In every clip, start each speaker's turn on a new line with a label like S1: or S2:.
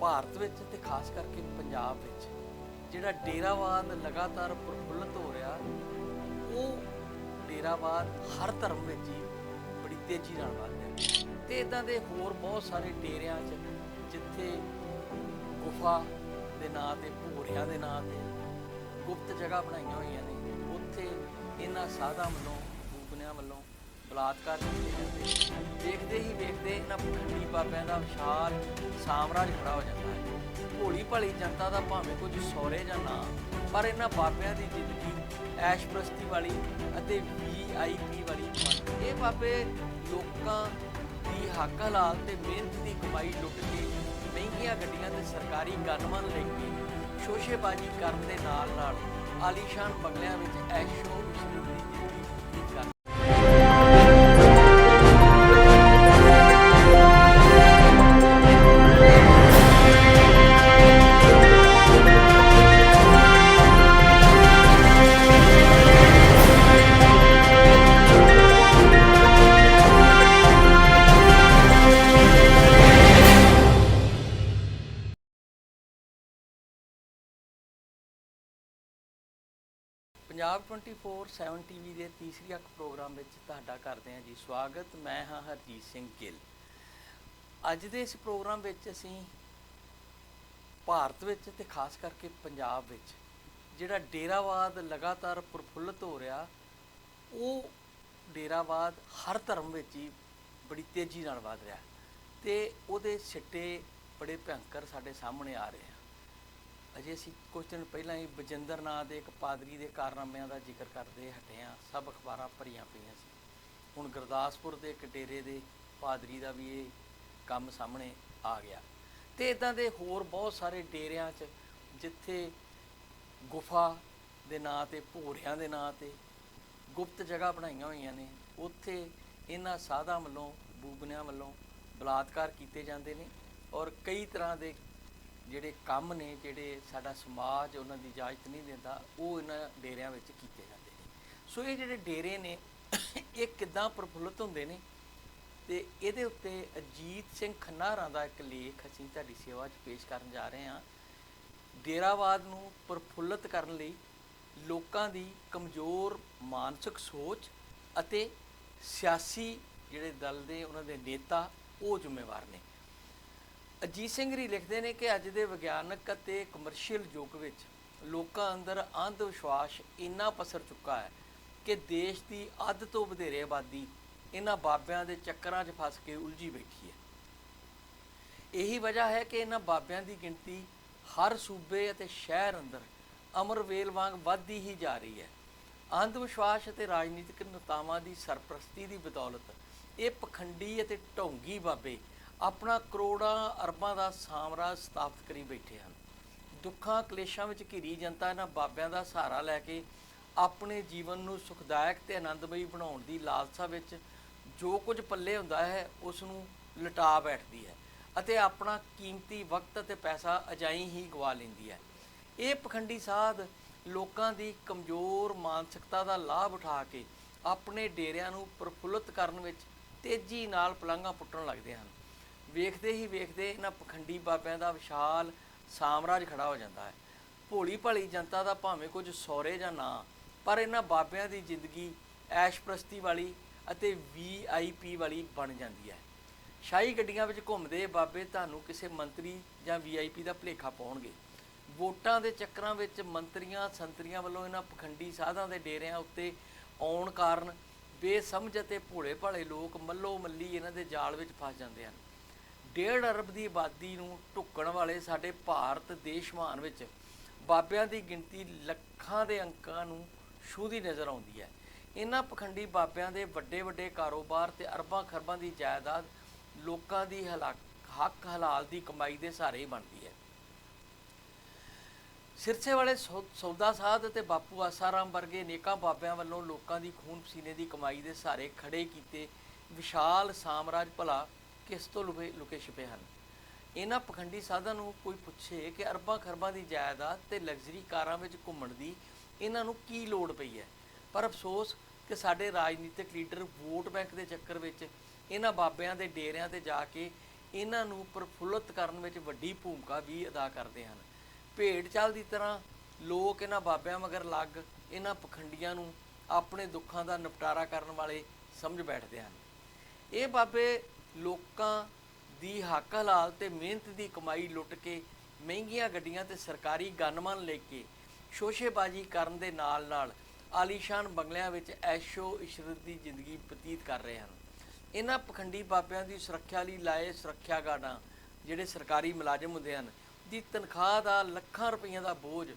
S1: ਭਾਰਤ ਵਿੱਚ ਤੇ ਖਾਸ ਕਰਕੇ ਪੰਜਾਬ ਵਿੱਚ ਜਿਹੜਾ ਡੇਰਾਵਾਦ ਲਗਾਤਾਰ ਪ੍ਰਫੁੱਲਤ ਹੋ ਰਿਹਾ, ਉਹ ਡੇਰਾਵਾਦ ਹਰ ਧਰਮ ਵਿੱਚ ਹੀ ਬੜੀ ਤੇਜ਼ੀ ਨਾਲ ਵੱਧ ਰਿਹਾ। ਤੇ ਇਦਾਂ ਦੇ ਹੋਰ ਬਹੁਤ ਸਾਰੇ ਡੇਰਿਆਂ 'ਚ, ਜਿੱਥੇ ਗੁਫਾ ਦੇ ਨਾਂ ਤੇ, ਭੂਰਿਆਂ ਦੇ ਨਾਂ ਤੇ ਗੁਪਤ ਜਗ੍ਹਾ ਬਣਾਈਆਂ ਹੋਈਆਂ ਨੇ, ਉੱਥੇ ਇਹਨਾਂ ਸਾਧਾਂ ਵੱਲੋਂ ਬੂਬਨਿਆਂ ਵੱਲੋਂ ਬਲਾਤਕਾਰ ਕੀਤੇ ਜਾਂਦੇ ਦੇਖਦੇ ਹੀ ਦੇਖਦੇ ਇਹਨਾਂ ਪਖੰਡੀ ਬਾਬਿਆਂ ਦਾ ਵਿਸ਼ਾਲ ਸਾਮਰਾਜ ਖੜਾ ਹੋ ਜਾਂਦਾ ਹੈ। ਭੋਲੀ ਭਾਲੀ ਜਨਤਾ ਦਾ ਭਾਵੇਂ ਕੁਝ ਸੌਰੇ ਜਾਂ ਨਾ, ਪਰ ਇਹਨਾਂ ਬਾਬਿਆਂ ਦੀ ਜ਼ਿੰਦਗੀ ਐਸ਼ਪ੍ਰਸਤੀ ਵਾਲੀ ਅਤੇ ਵੀਆਈਪੀ ਵਾਲੀ ਬਣ ਇਹ ਬਾਬੇ ਲੋਕਾਂ ਦੀ ਹੱਕ ਹਲਾਲ ਤੇ ਮਿਹਨਤ ਦੀ ਕਮਾਈ ਲੁੱਟ ਕੇ ਮਹਿੰਗੀਆਂ ਗੱਡੀਆਂ ਤੇ ਸਰਕਾਰੀ ਗਨਮਨ ਲੈ ਕੇ ਸ਼ੋਸ਼ੇਬਾਜ਼ੀ ਕਰਨ ਦੇ ਨਾਲ ਨਾਲ ਆਲੀਸ਼ਾਨ ਬੰਗਲਿਆਂ ਵਿੱਚ ਐਸ਼ੋ ਦੀ ਪੰਜਾਬ 24/7 ਟੀਵੀ ਦੇ ਤੀਸਰੀ ਅੱਖ ਪ੍ਰੋਗਰਾਮ ਵਿੱਚ ਤੁਹਾਡਾ ਕਰਦੇ ਹਾਂ ਜੀ ਸਵਾਗਤ। ਮੈਂ ਹਾਂ ਹਰਜੀਤ ਸਿੰਘ ਗਿੱਲ। ਅੱਜ ਦੇ ਇਸ ਪ੍ਰੋਗਰਾਮ ਵਿੱਚ ਅਸੀਂ ਭਾਰਤ ਵਿੱਚ ਤੇ ਖਾਸ ਕਰਕੇ ਪੰਜਾਬ ਵਿੱਚ ਜਿਹੜਾ ਡੇਰਾਵਾਦ ਲਗਾਤਾਰ ਪ੍ਰਫੁੱਲਤ ਹੋ ਰਿਹਾ, ਉਹ ਡੇਰਾਵਾਦ ਹਰ ਧਰਮ ਵਿੱਚ ਹੀ ਬੜੀ ਤੇਜ਼ੀ ਨਾਲ ਵੱਧ ਰਿਹਾ ਤੇ ਉਹਦੇ ਸਿੱਟੇ ਬੜੇ ਭਿਅੰਕਰ ਸਾਡੇ ਸਾਹਮਣੇ ਆ ਰਹੇ ਆ ਅਜੇ ਅਸੀਂ ਕੁਝ ਦਿਨ ਪਹਿਲਾਂ ਹੀ ਬਜਿੰਦਰ ਨਾਂ ਦੇ ਇੱਕ ਪਾਦਰੀ ਦੇ ਕਾਰਨਾਮਿਆਂ ਦਾ ਜ਼ਿਕਰ ਕਰਦੇ ਹਟੇ ਹਾਂ। ਸਭ ਅਖਬਾਰਾਂ ਭਰੀਆਂ ਪਈਆਂ ਸੀ। ਹੁਣ ਗੁਰਦਾਸਪੁਰ ਦੇ ਇੱਕ ਡੇਰੇ ਦੇ ਪਾਦਰੀ ਦਾ ਵੀ ਇਹ ਕੰਮ ਸਾਹਮਣੇ ਆ ਗਿਆ। ਤੇ ਇਦਾਂ ਦੇ ਹੋਰ ਬਹੁਤ ਸਾਰੇ ਡੇਰਿਆਂ 'ਚ ਜਿੱਥੇ ਗੁਫਾ ਦੇ ਨਾਂ ਤੇ, ਭੋਰਿਆਂ ਦੇ ਨਾਂ ਤੇ ਗੁਪਤ ਜਗ੍ਹਾ ਬਣਾਈਆਂ ਹੋਈਆਂ ਨੇ, ਉੱਥੇ ਇਹਨਾਂ ਸਾਧਾਂ ਵੱਲੋਂ, ਬੂਬਨਿਆਂ ਵੱਲੋਂ ਬਲਾਤਕਾਰ ਕੀਤੇ ਜਾਂਦੇ ਨੇ ਔਰ ਕਈ ਤਰ੍ਹਾਂ ਦੇ ਜਿਹੜੇ ਕੰਮ ਨੇ, ਜਿਹੜੇ ਸਾਡਾ ਸਮਾਜ ਉਹਨਾਂ ਦੀ ਇਜਾਜ਼ਤ ਨਹੀਂ ਦਿੰਦਾ, ਉਹ ਇਹਨਾਂ ਡੇਰਿਆਂ ਵਿੱਚ ਕੀਤੇ ਜਾਂਦੇ ਨੇ। ਸੋ ਇਹ ਜਿਹੜੇ ਡੇਰੇ ਨੇ, ਇਹ ਕਿੱਦਾਂ ਪ੍ਰਫੁੱਲਤ ਹੁੰਦੇ ਨੇ? ਤੇ ਇਹਦੇ ਉੱਤੇ ਅਜੀਤ ਸਿੰਘ ਖੰਨਾਰਾਂ ਦਾ ਇੱਕ ਲੇਖ ਅਸੀਂ ਤੁਹਾਡੀ ਸੇਵਾ 'ਚ ਪੇਸ਼ ਕਰਨ ਜਾ ਰਹੇ ਹਾਂ। ਡੇਰਾਵਾਦ ਨੂੰ ਪ੍ਰਫੁੱਲਤ ਕਰਨ ਲਈ ਲੋਕਾਂ ਦੀ ਕਮਜ਼ੋਰ ਮਾਨਸਿਕ ਸੋਚ ਅਤੇ ਸਿਆਸੀ ਜਿਹੜੇ ਦਲ ਦੇ, ਉਹਨਾਂ ਦੇ ਨੇਤਾ ਉਹ ਜ਼ਿੰਮੇਵਾਰ ਨੇ। ਅਜੀਤ ਸਿੰਘ ਰੀ ਲਿਖਦੇ ਨੇ ਕਿ ਅੱਜ ਦੇ ਵਿਗਿਆਨਕ ਅਤੇ ਕਮਰਸ਼ੀਅਲ ਯੁੱਗ ਵਿੱਚ ਲੋਕਾਂ ਅੰਦਰ ਅੰਧ ਵਿਸ਼ਵਾਸ ਇੰਨਾ ਪਸਰ ਚੁੱਕਾ ਹੈ ਕਿ ਦੇਸ਼ ਦੀ ਅੱਧ ਤੋਂ ਵਧੇਰੇ ਆਬਾਦੀ ਇਹਨਾਂ ਬਾਬਿਆਂ ਦੇ ਚੱਕਰਾਂ 'ਚ ਫਸ ਕੇ ਉਲਝੀ ਬੈਠੀ ਹੈ। ਇਹੀ ਵਜ੍ਹਾ ਹੈ ਕਿ ਇਹਨਾਂ ਬਾਬਿਆਂ ਦੀ ਗਿਣਤੀ ਹਰ ਸੂਬੇ ਅਤੇ ਸ਼ਹਿਰ ਅੰਦਰ ਅਮਰਵੇਲ ਵਾਂਗ ਵੱਧਦੀ ਹੀ ਜਾ ਰਹੀ ਹੈ। ਅੰਧ ਵਿਸ਼ਵਾਸ ਅਤੇ ਰਾਜਨੀਤਿਕ ਨੇਤਾਵਾਂ ਦੀ ਸਰਪ੍ਰਸਤੀ ਦੀ ਬਦੌਲਤ ਇਹ ਪਖੰਡੀ ਅਤੇ ਢੋਂਗੀ ਬਾਬੇ ਆਪਣਾ ਕਰੋੜਾਂ ਅਰਬਾਂ ਦਾ ਸਾਮਰਾਜ ਸਥਾਪਿਤ ਕਰੀ ਬੈਠੇ ਹਨ। ਦੁੱਖਾਂ, ਕਲੇਸ਼ਾਂ ਵਿੱਚ ਘਿਰੀ ਜਨਤਾ ਇਹਨਾਂ ਬਾਬਿਆਂ ਦਾ ਸਹਾਰਾ ਲੈ ਕੇ ਆਪਣੇ ਜੀਵਨ ਨੂੰ ਸੁਖਦਾਇਕ ਤੇ ਆਨੰਦਮਈ ਬਣਾਉਣ ਦੀ ਲਾਲਸਾ ਵਿੱਚ ਜੋ ਕੁਝ ਪੱਲੇ ਹੁੰਦਾ ਹੈ ਉਸ ਨੂੰ ਲਟਾ ਬੈਠਦੀ ਹੈ ਅਤੇ ਆਪਣਾ ਕੀਮਤੀ ਵਕਤ ਅਤੇ ਪੈਸਾ ਅਜਾਈ ਹੀ ਗਵਾ ਲੈਂਦੀ ਹੈ। ਇਹ ਪਖੰਡੀ ਸਾਧ ਲੋਕਾਂ ਦੀ ਕਮਜ਼ੋਰ ਮਾਨਸਿਕਤਾ ਦਾ ਲਾਭ ਉਠਾ ਕੇ ਆਪਣੇ ਡੇਰਿਆਂ ਨੂੰ ਪ੍ਰਫੁੱਲਤ ਕਰਨ ਵਿੱਚ ਤੇਜ਼ੀ ਨਾਲ ਪਲੰਘਾਂ ਪੁੱਟਣ ਲੱਗਦੇ ਹਨ। ਵੇਖਦੇ ਹੀ ਵੇਖਦੇ ਇਹਨਾਂ ਪਖੰਡੀ ਬਾਬਿਆਂ ਦਾ ਵਿਸ਼ਾਲ ਸਾਮਰਾਜ ਖੜਾ ਹੋ ਜਾਂਦਾ ਹੈ। ਭੋਲੀ ਭਾਲੀ ਜਨਤਾ ਦਾ ਭਾਵੇਂ ਕੁਝ ਸੌਰੇ ਜਾਂ ਨਾ, ਪਰ ਇਹਨਾਂ ਬਾਬਿਆਂ ਦੀ ਜ਼ਿੰਦਗੀ ਐਸ਼ਪ੍ਰਸਤੀ ਵਾਲੀ ਅਤੇ ਵੀਆਈਪੀ ਵਾਲੀ ਬਣ ਜਾਂਦੀ ਹੈ। ਸ਼ਾਹੀ ਗੱਡੀਆਂ ਵਿੱਚ ਘੁੰਮਦੇ ਬਾਬੇ ਤੁਹਾਨੂੰ ਕਿਸੇ ਮੰਤਰੀ ਜਾਂ ਵੀਆਈਪੀ ਦਾ ਭੁਲੇਖਾ ਪਾਉਣਗੇ। ਵੋਟਾਂ ਦੇ ਚੱਕਰਾਂ ਵਿੱਚ ਮੰਤਰੀਆਂ, ਸੰਤਰੀਆਂ ਵੱਲੋਂ ਇਹਨਾਂ ਪਖੰਡੀ ਸਾਧਾਂ ਦੇ ਡੇਰਿਆਂ ਉੱਤੇ ਆਉਣ ਕਾਰਨ ਬੇਸਮਝ ਅਤੇ ਭੋਲੇ ਭਾਲੇ ਲੋਕ ਮੱਲੋ ਮੱਲੀ ਇਹਨਾਂ ਦੇ ਜਾਲ ਵਿੱਚ ਫਸ ਜਾਂਦੇ ਹਨ। ਡੇਢ ਅਰਬ ਦੀ ਆਬਾਦੀ ਨੂੰ ਢੁੱਕਣ ਵਾਲੇ ਸਾਡੇ ਭਾਰਤ ਦੇਸ਼ ਮਹਾਨ ਵਿੱਚ ਬਾਬਿਆਂ ਦੀ ਗਿਣਤੀ ਲੱਖਾਂ ਦੇ ਅੰਕਾਂ ਨੂੰ ਛੂਹਦੀ ਨਜ਼ਰ ਆਉਂਦੀ ਹੈ। ਇਹਨਾਂ ਪਖੰਡੀ ਬਾਬਿਆਂ ਦੇ ਵੱਡੇ ਵੱਡੇ ਕਾਰੋਬਾਰ ਤੇ ਅਰਬਾਂ ਖਰਬਾਂ ਦੀ ਜਾਇਦਾਦ ਲੋਕਾਂ ਦੀ ਹਲਾਕ, ਹੱਕ ਹਲਾਲ ਦੀ ਕਮਾਈ ਦੇ ਸਹਾਰੇ ਹੀ ਬਣਦੀ ਹੈ। ਸਿਰਸੇ ਵਾਲੇ ਸੌ- ਸੌਦਾ ਸਾਧ ਅਤੇ ਬਾਪੂ ਆਸਾਰਾਮ ਵਰਗੇ ਨੇਕਾਂ ਬਾਬਿਆਂ ਵੱਲੋਂ ਲੋਕਾਂ ਦੀ ਖੂਨ ਪਸੀਨੇ ਦੀ ਕਮਾਈ ਦੇ ਸਹਾਰੇ ਖੜੇ ਕੀਤੇ ਵਿਸ਼ਾਲ ਸਾਮਰਾਜ ਭਲਾ ਕਿਸ ਤੋਂ ਲੁਕੇ ਲੁਕੇ ਛਿਪੇ ਹਨ? ਇਹਨਾਂ ਪਖੰਡੀ ਸਾਧਾਂ ਨੂੰ ਕੋਈ ਪੁੱਛੇ ਕਿ ਅਰਬਾਂ ਖਰਬਾਂ ਦੀ ਜਾਇਦਾਦ ਤੇ ਲਗਜ਼ਰੀ ਕਾਰਾਂ ਵਿੱਚ ਘੁੰਮਣ ਦੀ ਇਹਨਾਂ ਨੂੰ ਕੀ ਲੋੜ ਪਈ ਹੈ? ਪਰ ਅਫਸੋਸ ਕਿ ਸਾਡੇ ਰਾਜਨੀਤਿਕ ਲੀਡਰ ਵੋਟ ਬੈਂਕ ਦੇ ਚੱਕਰ ਵਿੱਚ ਇਹਨਾਂ ਬਾਬਿਆਂ ਦੇ ਡੇਰਿਆਂ ਤੇ ਜਾ ਕੇ ਇਹਨਾਂ ਨੂੰ ਪ੍ਰਫੁੱਲਤ ਕਰਨ ਵਿੱਚ ਵੱਡੀ ਭੂਮਿਕਾ ਵੀ ਅਦਾ ਕਰਦੇ ਹਨ। ਭੇਡ ਚਾਲ ਦੀ ਤਰ੍ਹਾਂ ਲੋਕ ਇਹਨਾਂ ਬਾਬਿਆਂ ਮਗਰ ਲੱਗ ਇਹਨਾਂ ਪਖੰਡੀਆਂ ਨੂੰ ਆਪਣੇ ਦੁੱਖਾਂ ਦਾ ਨਿਪਟਾਰਾ ਕਰਨ ਵਾਲੇ ਸਮਝ ਬੈਠਦੇ ਹਨ। ਇਹ ਬਾਬੇ ਲੋਕਾਂ ਦੀ ਹੱਕ ਹਲਾਲ ਤੇ ਮਿਹਨਤ ਦੀ ਕਮਾਈ ਲੁੱਟ ਕੇ ਮਹਿੰਗੀਆਂ ਗੱਡੀਆਂ ਤੇ ਸਰਕਾਰੀ ਗਨਮਨ ਲੈ ਕੇ ਸ਼ੋਸ਼ੇਬਾਜ਼ੀ ਕਰਨ ਦੇ ਨਾਲ-ਨਾਲ ਆਲੀਸ਼ਾਨ ਬੰਗਲਿਆਂ ਵਿੱਚ ਐਸ਼ੋ ਇਸ਼ਰਤ ਦੀ ਜ਼ਿੰਦਗੀ ਬਤੀਤ ਕਰ ਰਹੇ ਹਨ। ਇਹਨਾਂ ਪਖੰਡੀ ਬਾਬਿਆਂ ਦੀ ਸੁਰੱਖਿਆ ਲਈ ਲਾਏ ਸੁਰੱਖਿਆ ਗਾਰਡਾਂ, ਜਿਹੜੇ ਸਰਕਾਰੀ ਮੁਲਾਜ਼ਮ ਹੁੰਦੇ ਹਨ, ਦੀ ਤਨਖਾਹ ਦਾ ਲੱਖਾਂ ਰੁਪਈਆ ਦਾ ਬੋਝ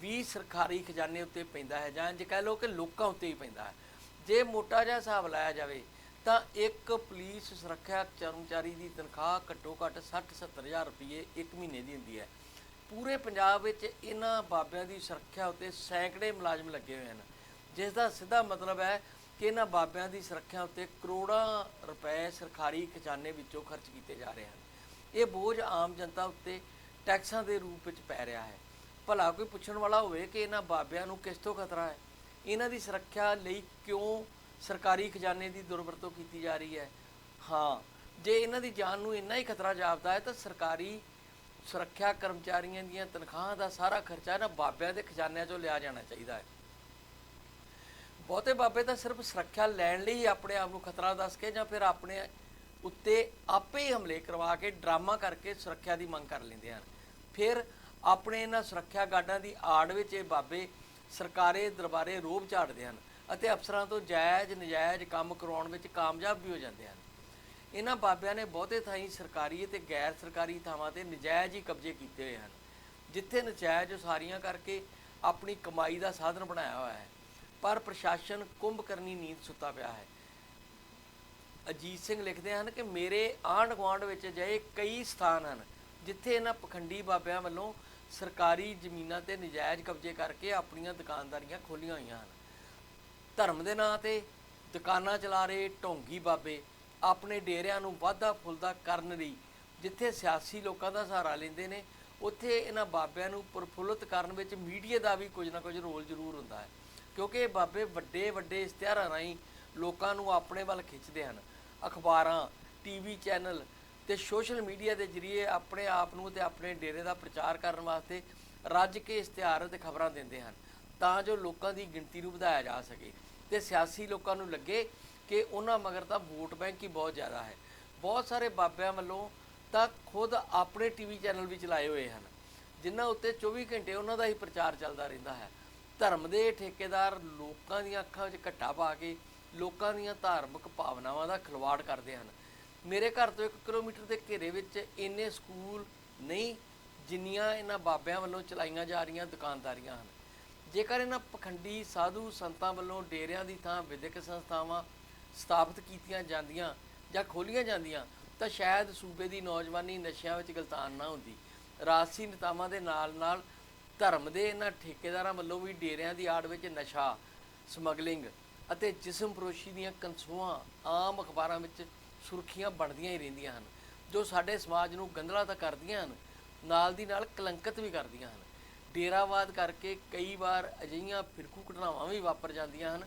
S1: ਵੀ ਸਰਕਾਰੀ ਖਜ਼ਾਨੇ ਉੱਤੇ ਪੈਂਦਾ ਹੈ ਜਾਂ ਜੇ ਕਹਿ ਲਓ ਕਿ ਲੋਕਾਂ ਉੱਤੇ ਹੀ ਪੈਂਦਾ ਹੈ। ਜੇ ਮੋਟਾ ਜਿਹਾ ਹਿਸਾਬ ਲਾਇਆ ਜਾਵੇ ਤਾਂ ਇੱਕ ਪੁਲਿਸ ਸੁਰੱਖਿਆ ਕਰਮਚਾਰੀ ਦੀ ਤਨਖਾਹ ਘੱਟੋ ਘੱਟ 60 ਹਜ਼ਾਰ ਰੁਪਏ ਇੱਕ ਮਹੀਨੇ ਦੀ ਹੁੰਦੀ ਹੈ। ਪੂਰੇ ਪੰਜਾਬ ਵਿੱਚ ਇਹਨਾਂ ਬਾਬਿਆਂ ਦੀ ਸੁਰੱਖਿਆ ਉੱਤੇ ਸੈਂਕੜੇ ਮੁਲਾਜ਼ਮ ਲੱਗੇ ਹੋਏ ਹਨ। ਜਿਸ ਦਾ ਸਿੱਧਾ ਮਤਲਬ ਹੈ ਕਿ ਇਹਨਾਂ ਬਾਬਿਆਂ ਦੀ ਸੁਰੱਖਿਆ ਉੱਤੇ ਕਰੋੜਾਂ ਰੁਪਏ ਸਰਕਾਰੀ ਖਜ਼ਾਨੇ ਵਿੱਚੋਂ ਖਰਚ ਕੀਤੇ ਜਾ ਰਹੇ ਹਨ। ਇਹ ਬੋਝ ਆਮ ਜਨਤਾ ਉੱਤੇ ਟੈਕਸਾਂ ਦੇ ਰੂਪ ਵਿੱਚ ਪੈ ਰਿਹਾ ਹੈ। ਭਲਾ ਕੋਈ ਪੁੱਛਣ ਵਾਲਾ ਹੋਵੇ ਕਿ ਇਹਨਾਂ ਬਾਬਿਆਂ ਨੂੰ ਕਿਸ ਤੋਂ ਖਤਰਾ ਹੈ? ਇਹਨਾਂ ਦੀ ਸੁਰੱਖਿਆ ਲਈ ਕਿਉਂ ਸਰਕਾਰੀ ਖਜ਼ਾਨੇ ਦੀ ਦੁਰਵਰਤੋਂ ਕੀਤੀ ਜਾ ਰਹੀ ਹੈ। ਹਾਂ, ਜੇ ਇਹਨਾਂ ਦੀ ਜਾਨ ਨੂੰ ਇੰਨਾ ਹੀ ਖਤਰਾ ਜਾਪਦਾ ਹੈ ਤਾਂ ਸਰਕਾਰੀ ਸੁਰੱਖਿਆ ਕਰਮਚਾਰੀਆਂ ਦੀਆਂ ਤਨਖਾਹਾਂ ਦਾ ਸਾਰਾ ਖਰਚਾ ਇਹਨਾਂ ਬਾਬਿਆਂ ਦੇ ਖਜ਼ਾਨਿਆਂ ਚੋਂ ਲਿਆ ਜਾਣਾ ਚਾਹੀਦਾ ਹੈ। ਬਹੁਤੇ ਬਾਬੇ ਤਾਂ ਸਿਰਫ ਸੁਰੱਖਿਆ ਲੈਣ ਲਈ ਹੀ ਆਪਣੇ ਆਪ ਨੂੰ ਖਤਰਾ ਦੱਸ ਕੇ ਜਾਂ ਫਿਰ ਆਪਣੇ ਉੱਤੇ ਆਪੇ ਹੀ ਹਮਲੇ ਕਰਵਾ ਕੇ ਡਰਾਮਾ ਕਰਕੇ ਸੁਰੱਖਿਆ ਦੀ ਮੰਗ ਕਰ ਲੈਂਦੇ ਹਨ। ਫਿਰ ਆਪਣੇ ਇਹਨਾਂ ਸੁਰੱਖਿਆ ਗਾਰਡਾਂ ਦੀ ਆੜ ਵਿੱਚ ਇਹ ਬਾਬੇ ਸਰਕਾਰੇ ਦਰਬਾਰੇ ਰੋਬ ਝਾੜਦੇ ਹਨ। ਅਤੇ ਅਫਸਰਾਂ ਤੋਂ ਜਾਇਜ਼, ਨਜਾਇਜ਼ ਕੰਮ ਕਰਵਾਉਣ ਵਿੱਚ ਕਾਮਯਾਬ ਵੀ ਹੋ ਜਾਂਦੇ ਹਨ। ਇਹਨਾਂ ਬਾਬਿਆਂ ਨੇ ਬਹੁਤੇ ਥਾਈਂ ਸਰਕਾਰੀ ਅਤੇ ਗੈਰ ਸਰਕਾਰੀ ਥਾਵਾਂ ਤੇ ਨਜਾਇਜ਼ ਹੀ ਕਬਜ਼ੇ ਕੀਤੇ ਹੋਏ ਹਨ, ਜਿੱਥੇ ਨਜਾਇਜ਼ ਉਸਾਰੀਆਂ ਕਰਕੇ ਆਪਣੀ ਕਮਾਈ ਦਾ ਸਾਧਨ ਬਣਾਇਆ ਹੋਇਆ ਹੈ। ਪਰ ਪ੍ਰਸ਼ਾਸਨ ਕੁੰਭ ਕਰਨੀ ਨੀਂਦ ਸੁੱਤਾ ਪਿਆ ਹੈ। ਅਜੀਤ ਸਿੰਘ ਲਿਖਦੇ ਹਨ ਕਿ ਮੇਰੇ ਆਂਢ ਗੁਆਂਢ ਵਿੱਚ ਅਜਿਹੇ ਕਈ ਸਥਾਨ ਹਨ, ਜਿੱਥੇ ਇਹਨਾਂ ਪਖੰਡੀ ਬਾਬਿਆਂ ਵੱਲੋਂ ਸਰਕਾਰੀ ਜ਼ਮੀਨਾਂ ਤੇ ਨਜਾਇਜ਼ ਕਬਜ਼ੇ ਕਰਕੇ ਆਪਣੀਆਂ ਦੁਕਾਨਦਾਰੀਆਂ ਖੋਲੀਆਂ ਹੋਈਆਂ ਹਨ। ਧਰਮ ਦੇ ਨਾਂ ਤੇ ਦੁਕਾਨਾਂ ਚਲਾ ਰਹੇ ਢੋਂਗੀ ਬਾਬੇ ਆਪਣੇ ਡੇਰਿਆਂ ਨੂੰ ਵਾਧਾ ਫੁੱਲਦਾ ਕਰਨ ਲਈ, ਜਿੱਥੇ ਸਿਆਸੀ ਲੋਕਾਂ ਦਾ ਸਹਾਰਾ ਲੈਂਦੇ ਨੇ, ਉੱਥੇ ਇਹਨਾਂ ਬਾਬਿਆਂ ਨੂੰ ਪ੍ਰਫੁੱਲਤ ਕਰਨ ਵਿੱਚ ਮੀਡੀਆ ਦਾ ਵੀ ਕੁਝ ਨਾ ਕੁਝ ਰੋਲ ਜ਼ਰੂਰ ਹੁੰਦਾ ਹੈ। ਕਿਉਂਕਿ ਇਹ ਬਾਬੇ ਵੱਡੇ ਵੱਡੇ ਇਸ਼ਤਿਹਾਰਾਂ ਰਾਹੀਂ ਲੋਕਾਂ ਨੂੰ ਆਪਣੇ ਵੱਲ ਖਿੱਚਦੇ ਹਨ। ਅਖਬਾਰਾਂ, ਟੀਵੀ ਚੈਨਲ ਤੇ ਸੋਸ਼ਲ ਮੀਡੀਆ ਦੇ ਜ਼ਰੀਏ ਆਪਣੇ ਆਪ ਨੂੰ ਤੇ ਆਪਣੇ ਡੇਰੇ ਦਾ ਪ੍ਰਚਾਰ ਕਰਨ ਵਾਸਤੇ ਰੱਜ ਕੇ ਇਸ਼ਤਿਹਾਰ ਤੇ ਖਬਰਾਂ ਦਿੰਦੇ ਹਨ, ਤਾਂ ਜੋ ਲੋਕਾਂ ਦੀ ਗਿਣਤੀ ਨੂੰ ਵਧਾਇਆ ਜਾ ਸਕੇ। ਤੇ ਸਿਆਸੀ ਲੋਕਾਂ ਨੂੰ ਲੱਗੇ ਕਿ ਉਹਨਾਂ ਮਗਰ ਤਾਂ ਵੋਟ ਬੈਂਕ ਹੀ ਬਹੁਤ ਜ਼ਿਆਦਾ ਹੈ। ਬਹੁਤ ਸਾਰੇ ਬਾਬਿਆਂ ਵੱਲੋਂ ਤਾਂ ਖੁਦ ਆਪਣੇ ਟੀਵੀ ਚੈਨਲ ਵੀ ਚਲਾਏ ਹੋਏ ਹਨ, ਜਿਨ੍ਹਾਂ ਉੱਤੇ 24 ਘੰਟੇ ਉਹਨਾਂ ਦਾ ਹੀ ਪ੍ਰਚਾਰ ਚੱਲਦਾ ਰਹਿੰਦਾ ਹੈ। ਧਰਮ ਦੇ ਠੇਕੇਦਾਰ ਲੋਕਾਂ ਦੀਆਂ ਅੱਖਾਂ ਵਿੱਚ ਘੱਟਾ ਪਾ ਕੇ ਲੋਕਾਂ ਦੀਆਂ ਧਾਰਮਿਕ ਭਾਵਨਾਵਾਂ ਦਾ ਖਿਲਵਾੜ ਕਰਦੇ ਹਨ। ਮੇਰੇ ਘਰ ਤੋਂ 1 ਕਿਲੋਮੀਟਰ ਦੇ ਘੇਰੇ ਵਿੱਚ ਇੰਨੇ ਸਕੂਲ ਨਹੀਂ, ਜਿੰਨੀਆਂ ਇਹਨਾਂ ਬਾਬਿਆਂ ਵੱਲੋਂ ਚਲਾਈਆਂ ਜਾ ਰਹੀਆਂ ਦੁਕਾਨਦਾਰੀਆਂ ਹਨ। ਜੇਕਰ ਇਹਨਾਂ ਪਖੰਡੀ ਸਾਧੂ ਸੰਤਾਂ ਵੱਲੋਂ ਡੇਰਿਆਂ ਦੀ ਥਾਂ ਵਿਦਿਅਕ ਸੰਸਥਾਵਾਂ ਸਥਾਪਿਤ ਕੀਤੀਆਂ ਜਾਂਦੀਆਂ ਜਾਂ ਖੋਲੀਆਂ ਜਾਂਦੀਆਂ, ਤਾਂ ਸ਼ਾਇਦ ਸੂਬੇ ਦੀ ਨੌਜਵਾਨੀ ਨਸ਼ਿਆਂ ਵਿੱਚ ਗਲਤਾਨ ਨਾ ਹੁੰਦੀ। ਰਾਜਸੀ ਨੇਤਾਵਾਂ ਦੇ ਨਾਲ-ਨਾਲ ਧਰਮ ਦੇ ਇਹਨਾਂ ਠੇਕੇਦਾਰਾਂ ਵੱਲੋਂ ਵੀ ਡੇਰਿਆਂ ਦੀ ਆੜ ਵਿੱਚ ਨਸ਼ਾ, ਸਮਗਲਿੰਗ ਅਤੇ ਜਿਸਮ ਫਰੋਸ਼ੀ ਦੀਆਂ ਕਨਸੂਆਂ ਆਮ ਅਖਬਾਰਾਂ ਵਿੱਚ ਸੁਰਖੀਆਂ ਬਣਦੀਆਂ ਹੀ ਰਹਿੰਦੀਆਂ ਹਨ, ਜੋ ਸਾਡੇ ਸਮਾਜ ਨੂੰ ਗੰਧਲਾ ਤਾਂ ਕਰਦੀਆਂ ਹਨ, ਨਾਲ ਦੀ ਨਾਲ ਕਲੰਕਿਤ ਵੀ ਕਰਦੀਆਂ ਹਨ। ਡੇਰਾਵਾਦ ਕਰਕੇ ਕਈ ਵਾਰ ਅਜਿਹੀਆਂ ਫਿਰਕੂ ਘਟਨਾਵਾਂ ਵੀ ਵਾਪਰ ਜਾਂਦੀਆਂ ਹਨ,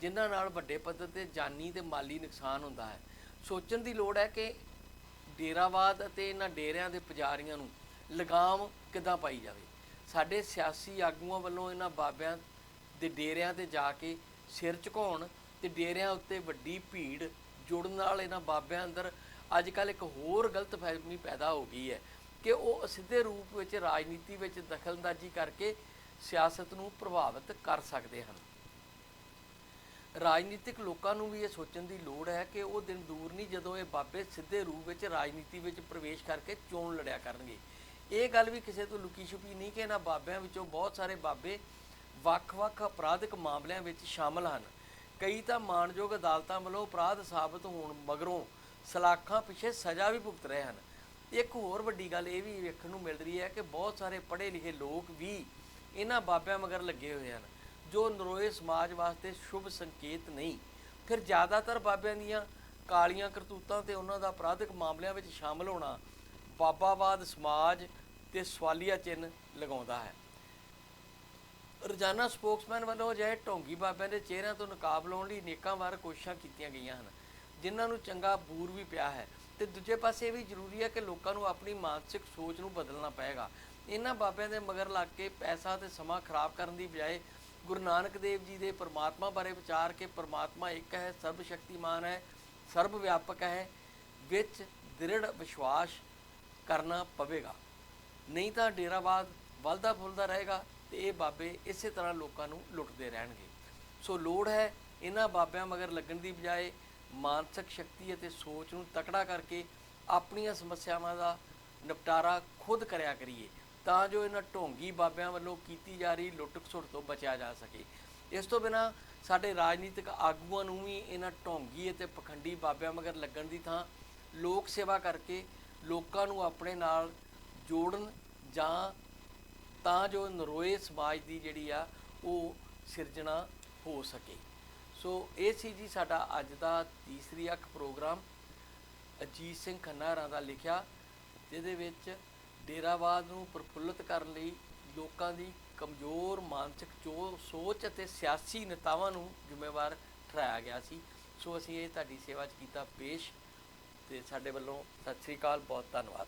S1: ਜਿਨ੍ਹਾਂ ਨਾਲ ਵੱਡੇ ਪੱਧਰ ਤੇ ਜਾਨੀ ਤੇ ਮਾਲੀ ਨੁਕਸਾਨ ਹੁੰਦਾ ਹੈ। ਸੋਚਣ ਦੀ ਲੋੜ ਹੈ ਕਿ ਡੇਰਾਵਾਦ ਅਤੇ ਇਹਨਾਂ ਡੇਰਿਆਂ ਦੇ ਪੁਜਾਰੀਆਂ ਨੂੰ ਲਗਾਮ ਕਿੱਦਾਂ ਪਾਈ ਜਾਵੇ? ਸਾਡੇ ਸਿਆਸੀ ਆਗੂਆਂ ਵੱਲੋਂ ਇਹਨਾਂ ਬਾਬਿਆਂ ਦੇ ਡੇਰਿਆਂ ਤੇ ਜਾ ਕੇ ਸਿਰ ਝੁਕਾਉਣ ਤੇ ਡੇਰਿਆਂ ਉੱਤੇ ਵੱਡੀ ਭੀੜ ਜੁੜਨ ਨਾਲ ਇਹਨਾਂ ਬਾਬਿਆਂ ਅੰਦਰ ਅੱਜ ਕੱਲ ਇੱਕ ਹੋਰ ਗਲਤ ਗਲਤਫਹਿਮੀ ਪੈਦਾ ਹੋ ਗਈ ਹੈ। ਕਿ ਉਹ ਸਿੱਧੇ ਰੂਪ ਵਿੱਚ ਰਾਜਨੀਤੀ ਵਿੱਚ ਦਖਲਅੰਦਾਜ਼ੀ ਕਰਕੇ ਸਿਆਸਤ ਨੂੰ ਪ੍ਰਭਾਵਿਤ ਕਰ ਸਕਦੇ ਹਨ। ਰਾਜਨੀਤਿਕ ਲੋਕਾਂ ਨੂੰ ਵੀ ਇਹ ਸੋਚਣ ਦੀ ਲੋੜ ਹੈ ਕਿ ਉਹ ਦਿਨ ਦੂਰ ਨਹੀਂ ਜਦੋਂ ਇਹ ਬਾਬੇ ਸਿੱਧੇ ਰੂਪ ਵਿੱਚ ਰਾਜਨੀਤੀ ਵਿੱਚ ਪ੍ਰਵੇਸ਼ ਕਰਕੇ ਚੋਣ ਲੜਿਆ ਕਰਨਗੇ। ਇਹ ਗੱਲ ਵੀ ਕਿਸੇ ਤੋਂ ਲੁਕੀ ਛੁਪੀ ਨਹੀਂ ਕਿ ਇਹਨਾਂ ਬਾਬਿਆਂ ਵਿੱਚੋਂ ਬਹੁਤ ਸਾਰੇ ਬਾਬੇ ਵੱਖ-ਵੱਖ ਅਪਰਾਧਿਕ ਮਾਮਲਿਆਂ ਵਿੱਚ ਸ਼ਾਮਲ ਹਨ। ਕਈ ਤਾਂ ਮਾਣਯੋਗ ਅਦਾਲਤਾਂ ਵੱਲੋਂ ਅਪਰਾਧ ਸਾਬਤ ਹੋਣ ਮਗਰੋਂ ਸਲਾਖਾਂ ਪਿੱਛੇ ਸਜ਼ਾ ਵੀ ਭੁਗਤ ਰਹੇ ਹਨ। ਇੱਕ ਹੋਰ ਵੱਡੀ ਗੱਲ ਇਹ ਵੀ ਵੇਖਣ ਨੂੰ ਮਿਲ ਰਹੀ ਹੈ ਕਿ ਬਹੁਤ ਸਾਰੇ ਪੜ੍ਹੇ ਲਿਖੇ ਲੋਕ ਵੀ ਇਹਨਾਂ ਬਾਬਿਆਂ ਮਗਰ ਲੱਗੇ ਹੋਏ ਹਨ, ਜੋ ਨਰੋਏ ਸਮਾਜ ਵਾਸਤੇ ਸ਼ੁਭ ਸੰਕੇਤ ਨਹੀਂ। ਫਿਰ ਜ਼ਿਆਦਾਤਰ ਬਾਬਿਆਂ ਦੀਆਂ ਕਾਲੀਆਂ ਕਰਤੂਤਾਂ ਤੇ ਉਹਨਾਂ ਦਾ ਅਪਰਾਧਿਕ ਮਾਮਲਿਆਂ ਵਿੱਚ ਸ਼ਾਮਲ ਹੋਣਾ ਬਾਬਾਵਾਦ ਸਮਾਜ ਤੇ ਸਵਾਲੀਆ ਚਿੰਨ੍ਹ ਲਗਾਉਂਦਾ ਹੈ। ਰੋਜ਼ਾਨਾ ਸਪੋਕਸਮੈਨ ਵੱਲੋਂ ਅਜਿਹੇ ਢੋਂਗੀ ਬਾਬਿਆਂ ਦੇ ਚਿਹਰਿਆਂ ਤੋਂ ਨਕਾਬ ਲਾਉਣ ਲਈ ਨੇਕਾਂ ਵਾਰ ਕੋਸ਼ਿਸ਼ਾਂ ਕੀਤੀਆਂ ਗਈਆਂ ਹਨ, ਜਿਨ੍ਹਾਂ ਨੂੰ ਚੰਗਾ ਬੂਰ ਵੀ ਪਿਆ ਹੈ। ਤੇ ਦੂਜੇ ਪਾਸੇ ਇਹ ਵੀ ਜ਼ਰੂਰੀ ਹੈ ਕਿ ਲੋਕਾਂ ਨੂੰ ਆਪਣੀ ਮਾਨਸਿਕ ਸੋਚ ਨੂੰ ਬਦਲਣਾ ਪਏਗਾ। ਇਹਨਾਂ ਬਾਬਿਆਂ ਦੇ ਮਗਰ ਲੱਗ ਕੇ ਪੈਸਾ ਤੇ ਸਮਾਂ ਖਰਾਬ ਕਰਨ ਦੀ ਬਜਾਏ ਗੁਰੂ ਨਾਨਕ ਦੇਵ ਜੀ ਦੇ ਪਰਮਾਤਮਾ ਬਾਰੇ ਵਿਚਾਰ ਕੇ ਪਰਮਾਤਮਾ ਇੱਕ ਹੈ, ਸਰਬ ਸ਼ਕਤੀਮਾਨ ਹੈ, ਸਰਬ ਵਿਆਪਕ ਹੈ, ਵਿੱਚ ਦ੍ਰਿੜ ਵਿਸ਼ਵਾਸ ਕਰਨਾ ਪਵੇਗਾ। ਨਹੀਂ ਤਾਂ ਡੇਰਾਵਾਦ ਵੱਧਦਾ ਫੁੱਲਦਾ ਰਹੇਗਾ ਤੇ ਇਹ ਬਾਬੇ ਇਸੇ ਤਰ੍ਹਾਂ ਲੋਕਾਂ ਨੂੰ ਲੁੱਟਦੇ ਰਹਿਣਗੇ। ਸੋ ਲੋੜ ਹੈ ਇਹਨਾਂ ਬਾਬਿਆਂ ਮਗਰ ਲੱਗਣ ਦੀ ਬਜਾਏ ਮਾਨਸਿਕ ਸ਼ਕਤੀ ਅਤੇ ਸੋਚ ਨੂੰ ਤਕੜਾ ਕਰਕੇ ਆਪਣੀਆਂ ਸਮੱਸਿਆਵਾਂ ਦਾ ਨਿਪਟਾਰਾ ਖੁਦ ਕਰਿਆ ਕਰੀਏ, ਤਾਂ ਜੋ ਇਹਨਾਂ ਢੋਂਗੀ ਬਾਬਿਆਂ ਵੱਲੋਂ ਕੀਤੀ ਜਾ ਰਹੀ ਲੁੱਟ ਖਸੁੱਟ ਤੋਂ ਬਚਿਆ ਜਾ ਸਕੇ। ਇਸ ਤੋਂ ਬਿਨਾ ਸਾਡੇ ਰਾਜਨੀਤਿਕ ਆਗੂਆਂ ਨੂੰ ਵੀ ਇਹਨਾਂ ਢੋਂਗੀ ਅਤੇ ਪਖੰਡੀ ਬਾਬਿਆਂ ਮਗਰ ਲੱਗਣ ਦੀ ਥਾਂ ਲੋਕ ਸੇਵਾ ਕਰਕੇ ਲੋਕਾਂ ਨੂੰ ਆਪਣੇ ਨਾਲ ਜੋੜਨ ਜਾਂ ਤਾਂ ਜੋ ਨਰੋਏ ਸਮਾਜ ਦੀ ਜਿਹੜੀ ਆ, ਉਹ ਸਿਰਜਣਾ ਹੋ ਸਕੇ। ਸੋ ਇਹ ਸੀ ਜੀ ਸਾਡਾ ਅੱਜ ਦਾ ਤੀਸਰੀ ਅੱਖ ਪ੍ਰੋਗਰਾਮ। ਅਜੀਤ ਸਿੰਘ ਖੰਨਾਰਾਂ ਦਾ ਲਿਖਿਆ, ਜਿਹਦੇ ਵਿੱਚ ਡੇਰਾਵਾਦ ਨੂੰ ਪ੍ਰਫੁੱਲਤ ਕਰਨ ਲਈ ਲੋਕਾਂ ਦੀ ਕਮਜ਼ੋਰ ਮਾਨਸਿਕ ਚੋ, ਸੋਚ ਅਤੇ ਸਿਆਸੀ ਨੇਤਾਵਾਂ ਨੂੰ ਜ਼ਿੰਮੇਵਾਰ ਠਹਿਰਾਇਆ ਗਿਆ ਸੀ। ਸੋ ਅਸੀਂ ਇਹ ਤੁਹਾਡੀ ਸੇਵਾ 'ਚ ਕੀਤਾ ਪੇਸ਼ ਤੇ ਸਾਡੇ ਵੱਲੋਂ ਸਤਿ ਸ੍ਰੀ ਅਕਾਲ, ਬਹੁਤ ਧੰਨਵਾਦ।